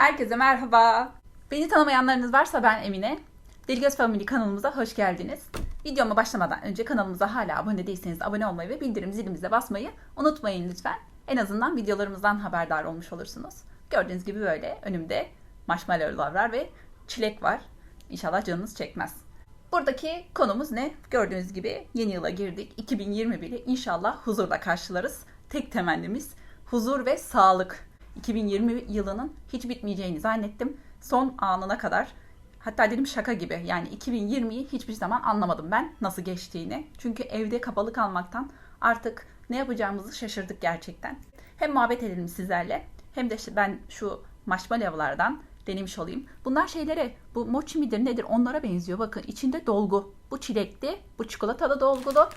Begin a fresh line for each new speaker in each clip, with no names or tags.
Herkese merhaba. Beni tanımayanlarınız varsa ben Emine. Deli Göz Family kanalımıza hoş geldiniz. Videoma başlamadan önce kanalımıza hala abone değilseniz abone olmayı ve bildirim zilimize basmayı unutmayın lütfen. En azından videolarımızdan haberdar olmuş olursunuz. Gördüğünüz gibi böyle önümde marshmallowlar ve çilek var. İnşallah canınız çekmez. Buradaki konumuz ne? Gördüğünüz gibi yeni yıla girdik. 2021'i inşallah huzurla karşılarız. Tek temennimiz huzur ve sağlık. 2020 yılının hiç bitmeyeceğini zannettim. Son anına kadar. Hatta dedim şaka gibi. Yani 2020'yi hiçbir zaman anlamadım ben nasıl geçtiğini. Çünkü evde kapalı kalmaktan artık ne yapacağımızı şaşırdık gerçekten. Hem muhabbet edelim sizlerle hem de ben şu marshmallowlardan denemiş olayım. Bunlar şeylere bu mochi midir nedir onlara benziyor. Bakın içinde dolgu. Bu çilekli, bu çikolatalı dolgulu.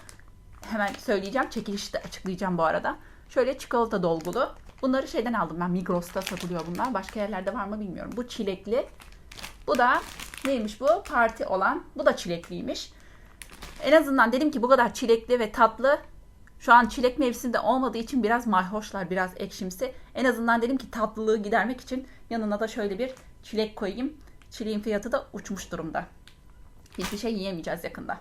Hemen söyleyeceğim. Çekilişte açıklayacağım bu arada. Şöyle çikolata dolgulu. Bunları şeyden aldım ben. Migros'ta satılıyor bunlar. Başka yerlerde var mı bilmiyorum. Bu çilekli. Bu da neymiş bu? Parti olan. Bu da çilekliymiş. En azından dedim ki bu kadar çilekli ve tatlı. Şu an çilek mevsiminde olmadığı için biraz mayhoşlar, biraz ekşimsi. En azından dedim ki tatlılığı gidermek için yanına da şöyle bir çilek koyayım. Çileğin fiyatı da uçmuş durumda. Hiçbir şey yiyemeyeceğiz yakında.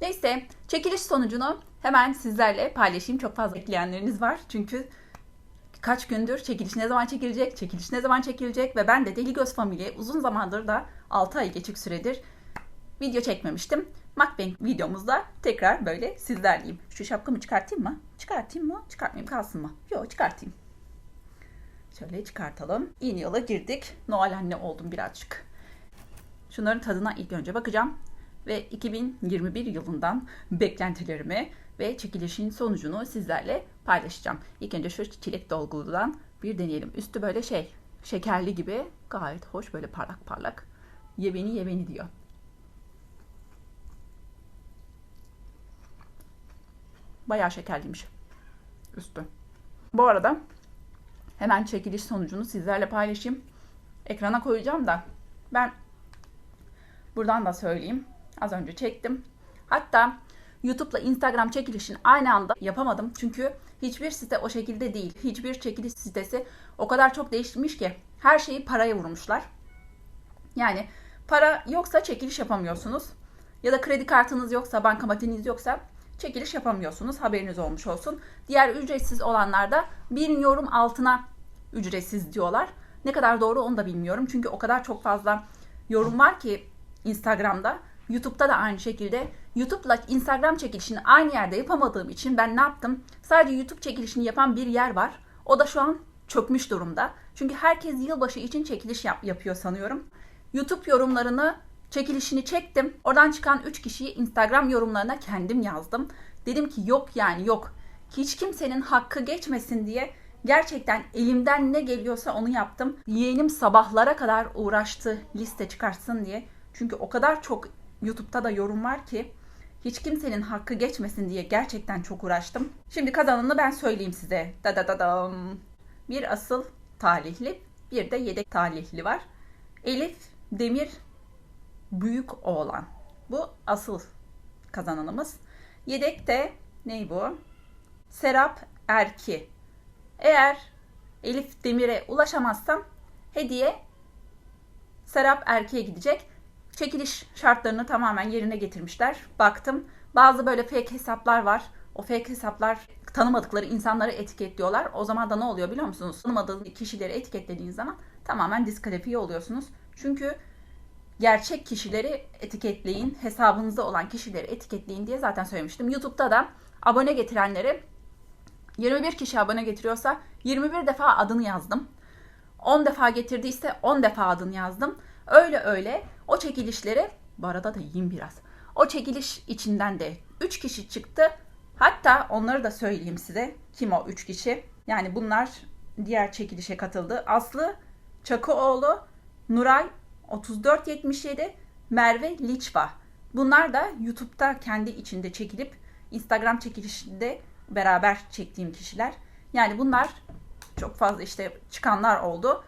Neyse çekiliş sonucunu hemen sizlerle paylaşayım. Çok fazla bekleyenleriniz var. Çünkü kaç gündür çekiliş ne zaman çekilecek, çekiliş ne zaman çekilecek ve ben de Deli Göz Family uzun zamandır da 6 ay geçik süredir video çekmemiştim. Mukbang videomuzda tekrar böyle sizlerleyim. Şu şapkamı çıkartayım mı? Çıkartayım mı? Çıkartmayayım kalsın mı? Yok çıkartayım. Şöyle çıkartalım. Yeni yıla girdik. Noel anne oldum birazcık. Şunların tadına ilk önce bakacağım. Ve 2021 yılından beklentilerimi ve çekilişin sonucunu sizlerle paylaşacağım. İlk önce şu çilek dolguludan bir deneyelim. Üstü böyle şey şekerli gibi gayet hoş böyle parlak parlak. Ye beni ye beni diyor. Bayağı şekerliymiş üstü. Bu arada hemen çekiliş sonucunu sizlerle paylaşayım. Ekrana koyacağım da ben buradan da söyleyeyim. Az önce çektim. Hatta YouTube'la Instagram çekilişini aynı anda yapamadım. Çünkü hiçbir site o şekilde değil. Hiçbir çekiliş sitesi o kadar çok değişmiş ki her şeyi paraya vurmuşlar. Yani para yoksa çekiliş yapamıyorsunuz. Ya da kredi kartınız yoksa, bankamatiniz yoksa çekiliş yapamıyorsunuz. Haberiniz olmuş olsun. Diğer ücretsiz olanlarda bir yorum altına ücretsiz diyorlar. Ne kadar doğru onu da bilmiyorum. Çünkü o kadar çok fazla yorum var ki Instagram'da. YouTube'da da aynı şekilde. YouTube'la Instagram çekilişini aynı yerde yapamadığım için ben ne yaptım? Sadece YouTube çekilişini yapan bir yer var. O da şu an çökmüş durumda. Çünkü herkes yılbaşı için çekiliş yap- yapıyor sanıyorum. YouTube yorumlarını çekilişini çektim. Oradan çıkan 3 kişiyi Instagram yorumlarına kendim yazdım. Dedim ki yok yani yok. Hiç kimsenin hakkı geçmesin diye gerçekten elimden ne geliyorsa onu yaptım. Yeğenim sabahlara kadar uğraştı liste çıkartsın diye. Çünkü o kadar çok YouTube'da da yorum var ki hiç kimsenin hakkı geçmesin diye gerçekten çok uğraştım. Şimdi kazananı ben söyleyeyim size. Da da da dam. Bir asıl talihli, bir de yedek talihli var. Elif Demir Büyük Oğlan. Bu asıl kazananımız. Yedek de ney bu? Serap Erki. Eğer Elif Demir'e ulaşamazsam hediye Serap Erki'ye gidecek. Çekiliş şartlarını tamamen yerine getirmişler. Baktım bazı böyle fake hesaplar var. O fake hesaplar tanımadıkları insanları etiketliyorlar. O zaman da ne oluyor biliyor musunuz? Tanımadığınız kişileri etiketlediğiniz zaman tamamen diskalifiye oluyorsunuz. Çünkü gerçek kişileri etiketleyin, hesabınızda olan kişileri etiketleyin diye zaten söylemiştim. YouTube'da da abone getirenleri 21 kişi abone getiriyorsa 21 defa adını yazdım. 10 defa getirdiyse 10 defa adını yazdım. Öyle öyle o çekilişleri bu arada da yiyeyim biraz. O çekiliş içinden de 3 kişi çıktı. Hatta onları da söyleyeyim size. Kim o 3 kişi? Yani bunlar diğer çekilişe katıldı. Aslı Çakıoğlu, Nuray 3477, Merve Liçba. Bunlar da YouTube'da kendi içinde çekilip Instagram çekilişinde beraber çektiğim kişiler. Yani bunlar çok fazla işte çıkanlar oldu.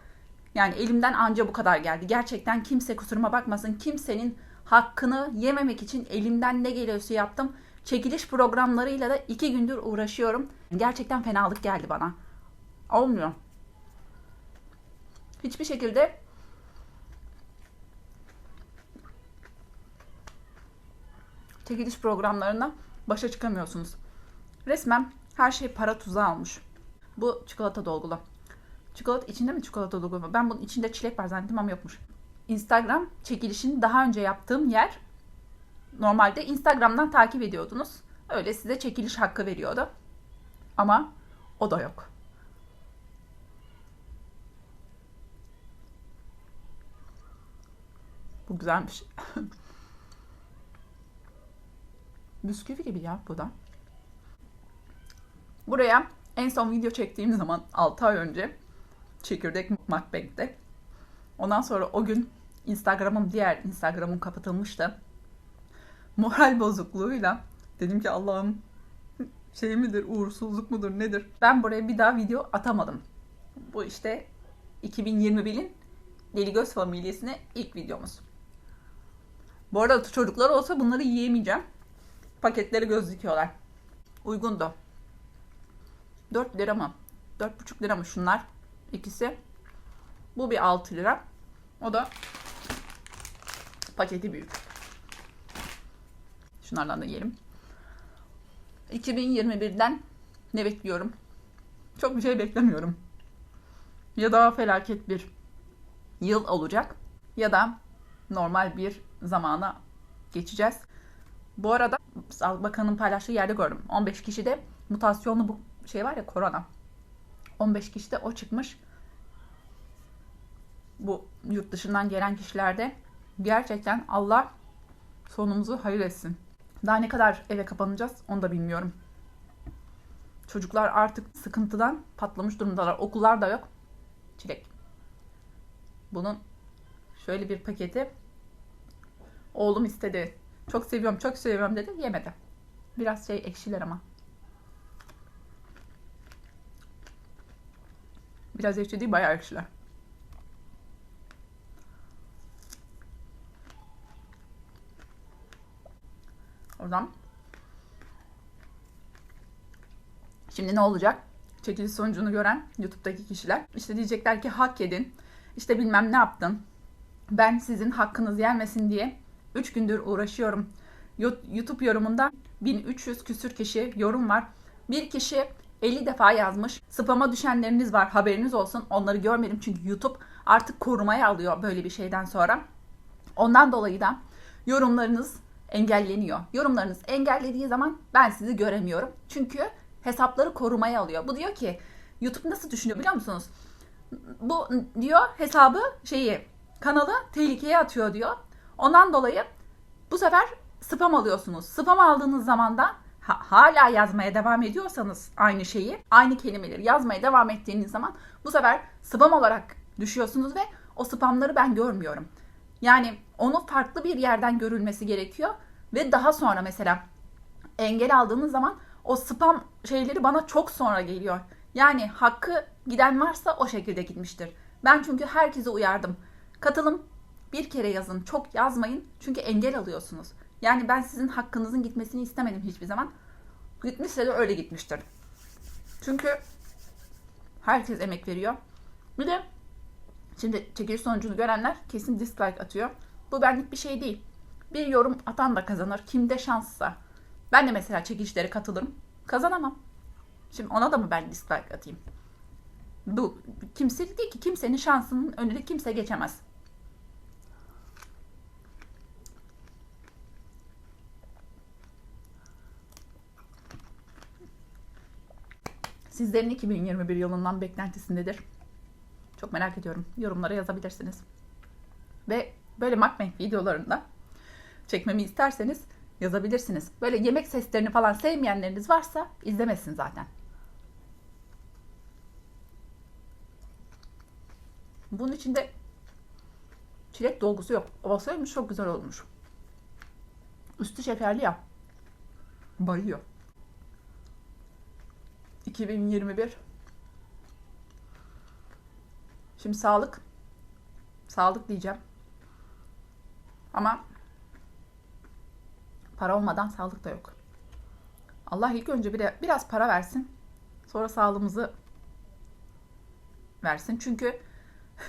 Yani elimden anca bu kadar geldi. Gerçekten kimse kusuruma bakmasın. Kimsenin hakkını yememek için elimden ne geliyorsa yaptım. Çekiliş programlarıyla da iki gündür uğraşıyorum. Gerçekten fenalık geldi bana. Olmuyor. hiçbir şekilde çekiliş programlarına başa çıkamıyorsunuz. Resmen her şey para tuzağı almış. Bu çikolata dolgulu. Çikolata içinde mi çikolata dolgulu? Ben bunun içinde çilek var zannettim ama yokmuş. Instagram çekilişini daha önce yaptığım yer normalde Instagram'dan takip ediyordunuz. Öyle size çekiliş hakkı veriyordu. Ama o da yok. Bu güzelmiş. Bisküvi gibi ya bu da. Buraya en son video çektiğim zaman 6 ay önce çekirdek mukbang'de. Ondan sonra o gün Instagram'ım diğer Instagram'ım kapatılmıştı. Moral bozukluğuyla dedim ki Allah'ım şey midir, uğursuzluk mudur, nedir? Ben buraya bir daha video atamadım. Bu işte 2021'in Deli Göz familyasine ilk videomuz. Bu arada çocuklar olsa bunları yiyemeyeceğim. Paketleri göz dikiyorlar. Uygundu. 4 lira mı? 4,5 lira mı şunlar? İkisi. Bu bir 6 lira. O da paketi büyük. Şunlardan da yiyelim. 2021'den ne bekliyorum? Çok bir şey beklemiyorum. Ya daha felaket bir yıl olacak ya da normal bir zamana geçeceğiz. Bu arada Sağlık Bakanı'nın paylaştığı yerde gördüm. 15 kişi de mutasyonlu bu şey var ya korona. 15 kişi de o çıkmış. Bu yurt dışından gelen kişilerde gerçekten Allah sonumuzu hayır etsin. Daha ne kadar eve kapanacağız onu da bilmiyorum. Çocuklar artık sıkıntıdan patlamış durumdalar. Okullar da yok. Çilek. Bunun şöyle bir paketi oğlum istedi. Çok seviyorum, çok seviyorum dedi. Yemedi. Biraz şey ekşiler ama. Biraz ekşi değil, bayağı ekşiler. Oradan. Şimdi ne olacak? Çekiliş sonucunu gören YouTube'daki kişiler işte diyecekler ki hak edin. İşte bilmem ne yaptın. Ben sizin hakkınız gelmesin diye 3 gündür uğraşıyorum. YouTube yorumunda 1300 küsür kişi yorum var. Bir kişi 50 defa yazmış. Spama düşenleriniz var haberiniz olsun. Onları görmedim çünkü YouTube artık korumaya alıyor böyle bir şeyden sonra. Ondan dolayı da yorumlarınız engelleniyor. Yorumlarınız engellediği zaman ben sizi göremiyorum. Çünkü hesapları korumaya alıyor. Bu diyor ki YouTube nasıl düşünüyor biliyor musunuz? Bu diyor hesabı şeyi kanalı tehlikeye atıyor diyor. Ondan dolayı bu sefer spam alıyorsunuz. Spam aldığınız zaman da ha, hala yazmaya devam ediyorsanız aynı şeyi, aynı kelimeleri yazmaya devam ettiğiniz zaman bu sefer spam olarak düşüyorsunuz ve o spamları ben görmüyorum. Yani onu farklı bir yerden görülmesi gerekiyor ve daha sonra mesela engel aldığınız zaman o spam şeyleri bana çok sonra geliyor. Yani hakkı giden varsa o şekilde gitmiştir. Ben çünkü herkese uyardım. Katılım bir kere yazın, çok yazmayın çünkü engel alıyorsunuz. Yani ben sizin hakkınızın gitmesini istemedim hiçbir zaman. Gitmişse de öyle gitmiştir. Çünkü herkes emek veriyor. Bir de şimdi çekiliş sonucunu görenler kesin dislike atıyor. Bu benlik bir şey değil. Bir yorum atan da kazanır. Kimde şanssa. Ben de mesela çekilişlere katılırım. Kazanamam. Şimdi ona da mı ben dislike atayım? Bu kimse değil ki kimsenin şansının önüne kimse geçemez. Sizlerin 2021 yılından beklentisi nedir? Çok merak ediyorum. Yorumlara yazabilirsiniz. Ve böyle mukbang videolarında çekmemi isterseniz yazabilirsiniz. Böyle yemek seslerini falan sevmeyenleriniz varsa izlemesin zaten. Bunun içinde çilek dolgusu yok. Olsaymış çok güzel olmuş. Üstü şekerli ya. Bayıyor. 2021 Şimdi sağlık sağlık diyeceğim. Ama para olmadan sağlık da yok. Allah ilk önce bir, biraz para versin. Sonra sağlığımızı versin. Çünkü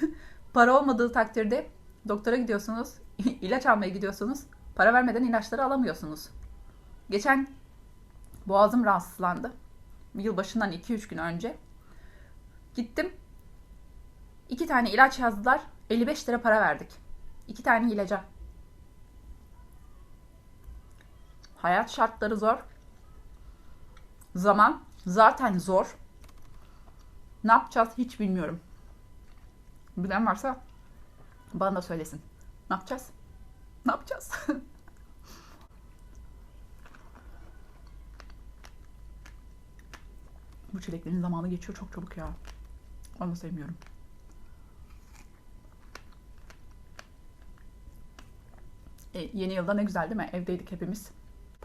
Para olmadığı takdirde doktora gidiyorsunuz, ilaç almaya gidiyorsunuz. Para vermeden ilaçları alamıyorsunuz. Geçen boğazım rahatsızlandı. Yılbaşından 2-3 gün önce. Gittim. İki tane ilaç yazdılar. 55 lira para verdik. İki tane ilaca. Hayat şartları zor. Zaman zaten zor. Ne yapacağız hiç bilmiyorum. Bilen varsa bana da söylesin. Ne yapacağız? Ne yapacağız? Bu çileklerin zamanı geçiyor çok çabuk ya. Onu sevmiyorum. E, yeni yılda ne güzel değil mi? Evdeydik hepimiz.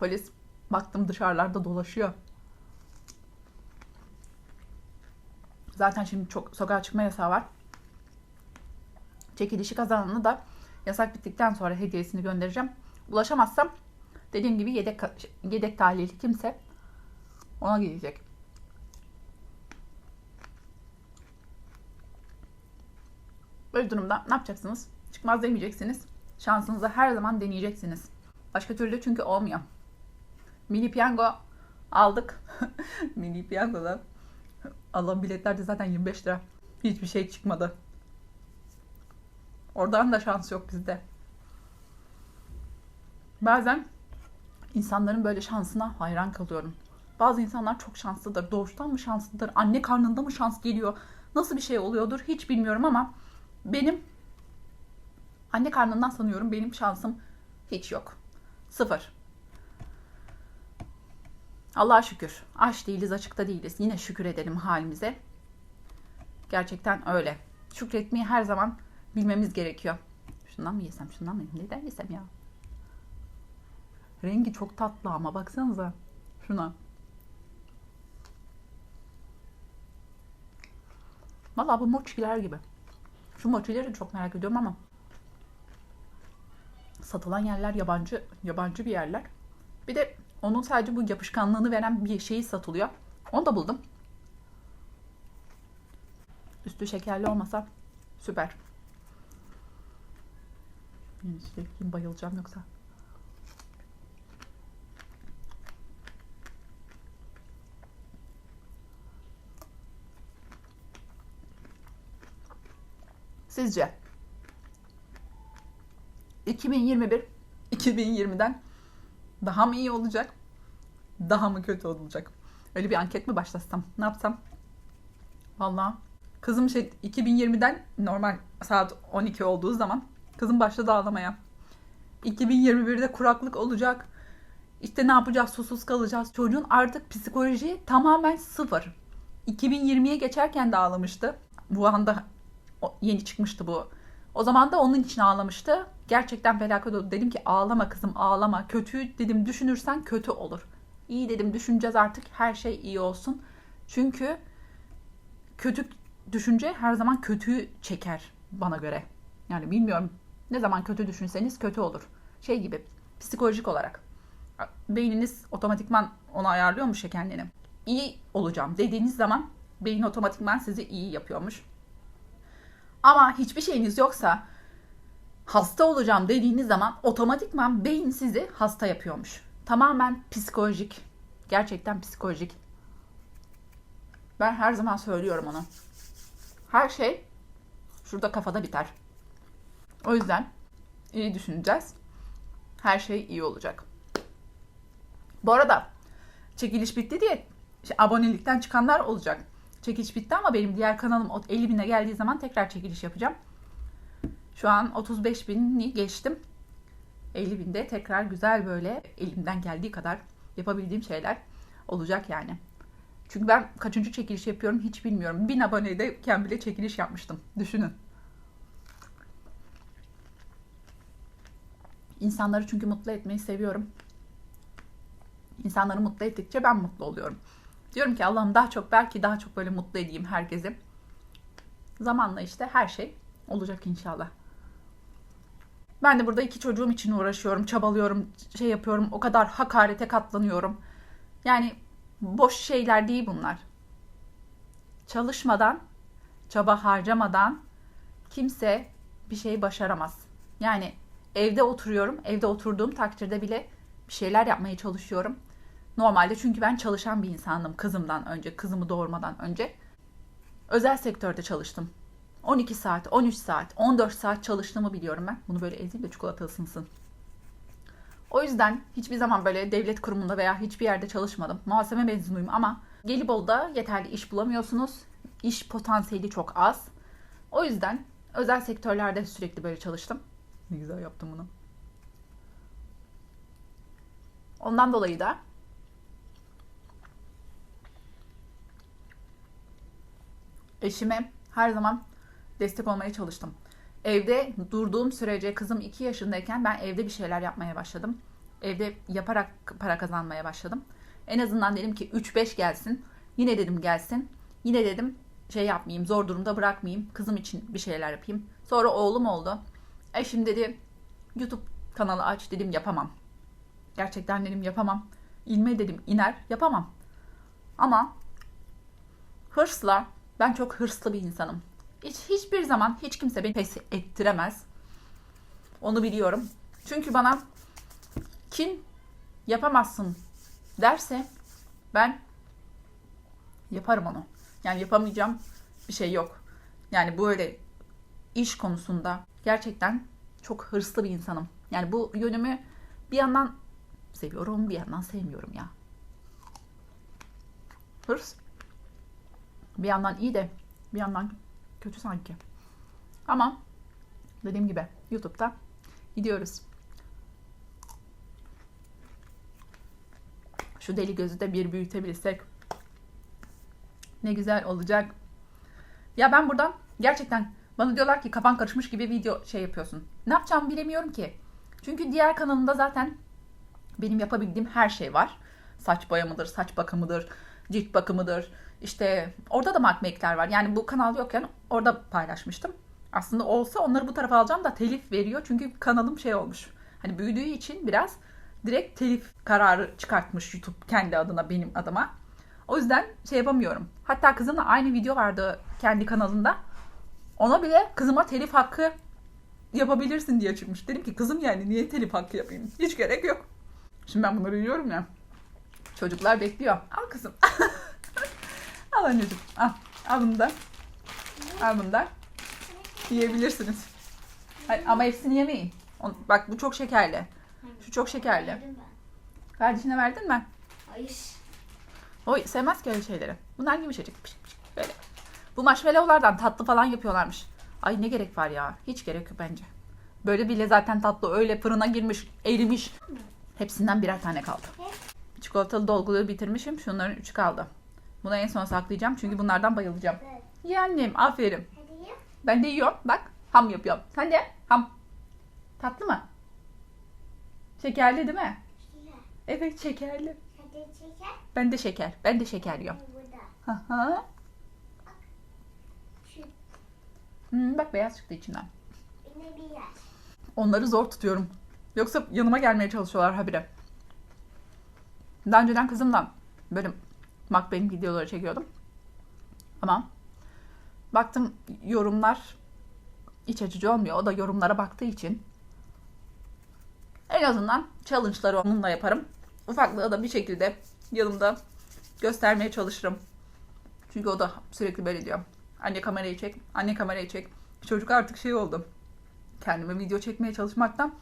Polis baktım dışarılarda dolaşıyor. Zaten şimdi çok sokağa çıkma yasağı var. Çekilişi kazananı da yasak bittikten sonra hediyesini göndereceğim. Ulaşamazsam dediğim gibi yedek yedek tahlili kimse ona gidecek. Böyle durumda ne yapacaksınız? Çıkmaz demeyeceksiniz. Şansınızı her zaman deneyeceksiniz. Başka türlü çünkü olmuyor. Mini piyango aldık. Mini piyangoda alan biletler de zaten 25 lira. Hiçbir şey çıkmadı. Oradan da şans yok bizde. Bazen insanların böyle şansına hayran kalıyorum. Bazı insanlar çok şanslıdır. Doğuştan mı şanslıdır? Anne karnında mı şans geliyor? Nasıl bir şey oluyordur hiç bilmiyorum ama benim anne karnından sanıyorum benim şansım hiç yok. Sıfır. Allah'a şükür. Aç değiliz, açıkta değiliz. Yine şükür edelim halimize. Gerçekten öyle. Şükretmeyi her zaman bilmemiz gerekiyor. Şundan mı yesem, şundan mı? Neden yesem ya? Rengi çok tatlı ama baksanıza. Şuna. Valla bu mochiler gibi. Şu mochileri çok merak ediyorum ama satılan yerler yabancı yabancı bir yerler. Bir de onun sadece bu yapışkanlığını veren bir şeyi satılıyor. Onu da buldum. Üstü şekerli olmasa süper. Yine sürekli bayılacağım yoksa. Sizce 2021 2020'den daha mı iyi olacak? Daha mı kötü olacak? Öyle bir anket mi başlatsam? Ne yapsam? Vallahi kızım şey 2020'den normal saat 12 olduğu zaman kızım başladı ağlamaya. 2021'de kuraklık olacak. İşte ne yapacağız? Susuz kalacağız. Çocuğun artık psikoloji tamamen sıfır. 2020'ye geçerken de ağlamıştı. Bu anda yeni çıkmıştı bu. O zaman da onun için ağlamıştı. Gerçekten felaket oldu. Dedim ki ağlama kızım ağlama. Kötü dedim düşünürsen kötü olur. İyi dedim düşüneceğiz artık her şey iyi olsun. Çünkü kötü düşünce her zaman kötüyü çeker bana göre. Yani bilmiyorum ne zaman kötü düşünseniz kötü olur. Şey gibi psikolojik olarak. Beyniniz otomatikman onu ayarlıyormuş ya kendini. İyi olacağım dediğiniz zaman beyin otomatikman sizi iyi yapıyormuş. Ama hiçbir şeyiniz yoksa hasta olacağım dediğiniz zaman otomatikman beyin sizi hasta yapıyormuş. Tamamen psikolojik. Gerçekten psikolojik. Ben her zaman söylüyorum onu. Her şey şurada kafada biter. O yüzden iyi düşüneceğiz. Her şey iyi olacak. Bu arada çekiliş bitti diye işte abonelikten çıkanlar olacak. Çekiliş bitti ama benim diğer kanalım 50 bine geldiği zaman tekrar çekiliş yapacağım. Şu an 35 bini geçtim. 50 binde tekrar güzel böyle elimden geldiği kadar yapabildiğim şeyler olacak yani. Çünkü ben kaçıncı çekiliş yapıyorum hiç bilmiyorum. 1000 abonedeyken bile çekiliş yapmıştım. Düşünün. İnsanları çünkü mutlu etmeyi seviyorum. İnsanları mutlu ettikçe ben mutlu oluyorum. Diyorum ki Allah'ım daha çok belki daha çok böyle mutlu edeyim herkesi. Zamanla işte her şey olacak inşallah. Ben de burada iki çocuğum için uğraşıyorum, çabalıyorum, şey yapıyorum. O kadar hakarete katlanıyorum. Yani boş şeyler değil bunlar. Çalışmadan, çaba harcamadan kimse bir şey başaramaz. Yani evde oturuyorum. Evde oturduğum takdirde bile bir şeyler yapmaya çalışıyorum. Normalde çünkü ben çalışan bir insandım kızımdan önce, kızımı doğurmadan önce. Özel sektörde çalıştım. 12 saat, 13 saat, 14 saat çalıştığımı biliyorum ben. Bunu böyle ezeyim de çikolata ısınsın. O yüzden hiçbir zaman böyle devlet kurumunda veya hiçbir yerde çalışmadım. Muhasebe mezunuyum ama Gelibolu'da yeterli iş bulamıyorsunuz. İş potansiyeli çok az. O yüzden özel sektörlerde sürekli böyle çalıştım. Ne güzel yaptım bunu. Ondan dolayı da eşime her zaman destek olmaya çalıştım. Evde durduğum sürece kızım 2 yaşındayken ben evde bir şeyler yapmaya başladım. Evde yaparak para kazanmaya başladım. En azından dedim ki 3-5 gelsin. Yine dedim gelsin. Yine dedim şey yapmayayım, zor durumda bırakmayayım. Kızım için bir şeyler yapayım. Sonra oğlum oldu. Eşim dedi YouTube kanalı aç dedim yapamam. Gerçekten dedim yapamam. İlme dedim iner yapamam. Ama hırsla ben çok hırslı bir insanım. Hiç, hiçbir zaman hiç kimse beni pes ettiremez. Onu biliyorum. Çünkü bana kim yapamazsın derse ben yaparım onu. Yani yapamayacağım bir şey yok. Yani böyle iş konusunda gerçekten çok hırslı bir insanım. Yani bu yönümü bir yandan seviyorum, bir yandan sevmiyorum ya. Hırs bir yandan iyi de bir yandan kötü sanki. Ama dediğim gibi YouTube'da gidiyoruz. Şu deli gözü de bir büyütebilirsek ne güzel olacak. Ya ben buradan gerçekten bana diyorlar ki kafan karışmış gibi video şey yapıyorsun. Ne yapacağımı bilemiyorum ki. Çünkü diğer kanalımda zaten benim yapabildiğim her şey var. Saç boyamıdır, saç bakımıdır, cilt bakımıdır. İşte orada da makmekler var. Yani bu kanal yokken orada paylaşmıştım. Aslında olsa onları bu tarafa alacağım da telif veriyor. Çünkü kanalım şey olmuş. Hani büyüdüğü için biraz direkt telif kararı çıkartmış YouTube kendi adına benim adıma. O yüzden şey yapamıyorum. Hatta kızımla aynı video vardı kendi kanalında. Ona bile kızıma telif hakkı yapabilirsin diye çıkmış. Dedim ki kızım yani niye telif hakkı yapayım? Hiç gerek yok. Şimdi ben bunları yiyorum ya. Çocuklar bekliyor. Al kızım. al anneciğim. Al. Al bunu da. Al bunu da. Yiyebilirsiniz. Hayır, ama hepsini yemeyin. On- Bak bu çok şekerli. Şu çok şekerli. Kardeşine verdin mi?
Hayır.
O sevmez ki öyle şeyleri. Bunlar yumuşacık. Pişik pişik. Böyle. Bu marshmallowlardan tatlı falan yapıyorlarmış. Ay ne gerek var ya. Hiç gerek yok bence. Böyle bile zaten tatlı öyle fırına girmiş, erimiş. Hepsinden birer tane kaldı. Çikolatalı dolguluğu bitirmişim. Şunların üçü kaldı. Bunu en son saklayacağım çünkü bunlardan bayılacağım. Ye annem aferin. Ben de yiyorum. Bak ham yapıyorum. Sen de ham. Tatlı mı? Şekerli değil mi? Evet şekerli. Ben de şeker. Ben de şeker yiyorum.
Şu
Hmm, bak beyaz çıktı içinden. Onları zor tutuyorum. Yoksa yanıma gelmeye çalışıyorlar habire. Daha önceden kızımla böyle mukbang videoları çekiyordum. Ama baktım yorumlar iç açıcı olmuyor. O da yorumlara baktığı için en azından challenge'ları onunla yaparım. Ufaklığı da bir şekilde yanımda göstermeye çalışırım. Çünkü o da sürekli böyle diyor. Anne kamerayı çek, anne kamerayı çek. Çocuk artık şey oldu kendime video çekmeye çalışmaktan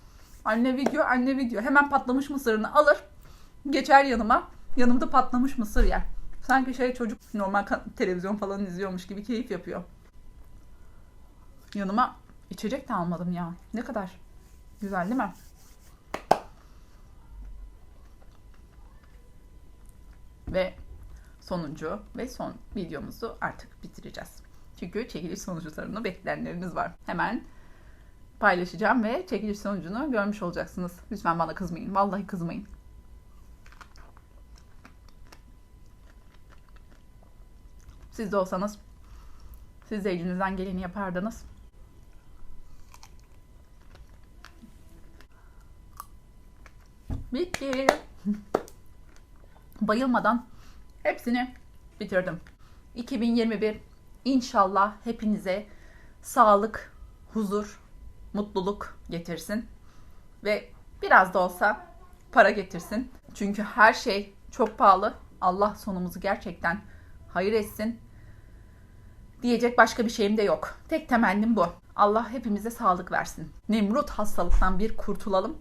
anne video anne video hemen patlamış mısırını alır geçer yanıma yanımda patlamış mısır yer sanki şey çocuk normal televizyon falan izliyormuş gibi keyif yapıyor yanıma içecek de almadım ya ne kadar güzel değil mi ve sonuncu ve son videomuzu artık bitireceğiz çünkü çekiliş sonuçlarını bekleyenleriniz var hemen paylaşacağım ve çekiliş sonucunu görmüş olacaksınız. Lütfen bana kızmayın. Vallahi kızmayın. Siz de olsanız siz de elinizden geleni yapardınız. Bitti. Bayılmadan hepsini bitirdim. 2021 inşallah hepinize sağlık, huzur, mutluluk getirsin ve biraz da olsa para getirsin. Çünkü her şey çok pahalı. Allah sonumuzu gerçekten hayır etsin. Diyecek başka bir şeyim de yok. Tek temennim bu. Allah hepimize sağlık versin. Nemrut hastalıktan bir kurtulalım.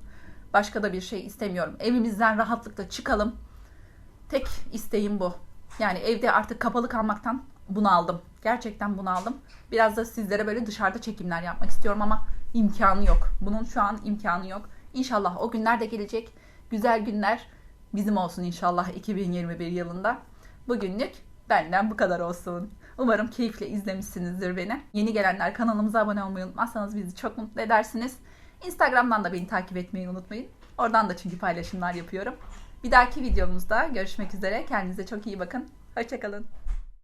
Başka da bir şey istemiyorum. Evimizden rahatlıkla çıkalım. Tek isteğim bu. Yani evde artık kapalı kalmaktan bunaldım. Gerçekten bunaldım. Biraz da sizlere böyle dışarıda çekimler yapmak istiyorum ama imkanı yok. Bunun şu an imkanı yok. İnşallah o günler de gelecek. Güzel günler bizim olsun inşallah 2021 yılında. Bugünlük benden bu kadar olsun. Umarım keyifle izlemişsinizdir beni. Yeni gelenler kanalımıza abone olmayı unutmazsanız bizi çok mutlu edersiniz. Instagram'dan da beni takip etmeyi unutmayın. Oradan da çünkü paylaşımlar yapıyorum. Bir dahaki videomuzda görüşmek üzere. Kendinize çok iyi bakın. Hoşçakalın.